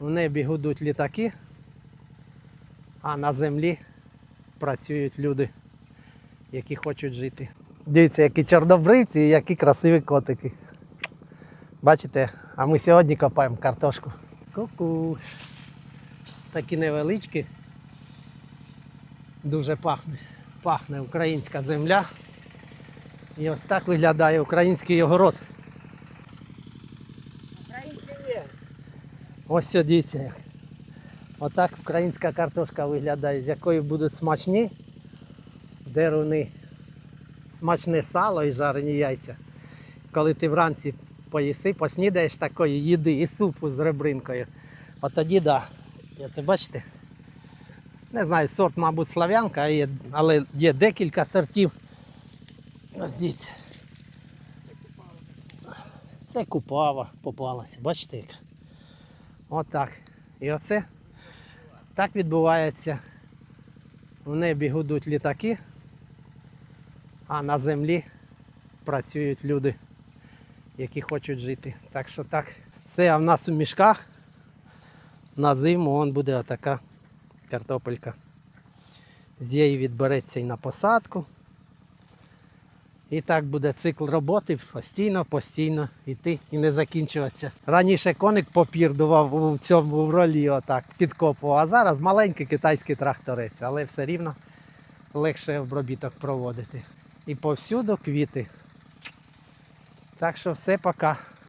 У небі гудуть літаки, а на землі працюють люди, які хочуть жити. Дивіться, які чорнобривці і які красиві котики. Бачите, а ми сьогодні копаємо картошку. Ку-ку. Такі невеличкі. Дуже пахнуть. Пахне українська земля. І ось так виглядає український огород. Ось дивіться. як. Отак українська картошка виглядає, з якої будуть смачні деруни, смачне сало і жарені яйця. Коли ти вранці поїси, поснідаєш такої їди і супу з ребринкою. От тоді да. Я це бачите? Не знаю, сорт, мабуть, слав'янка, але є декілька сортів. Ось дивіться. Це купава попалася, бачите як? Отак. І оце так відбувається. В небі гудуть літаки, а на землі працюють люди, які хочуть жити. Так що так. Все, а в нас у мішках на зиму он буде отака картопелька. З її відбереться і на посадку. І так буде цикл роботи постійно, постійно йти і не закінчуватися. Раніше коник попірдував у цьому ролі, отак, підкопував, а зараз маленький китайський тракторець, але все рівно легше обробіток проводити. І повсюду квіти. Так що все пока.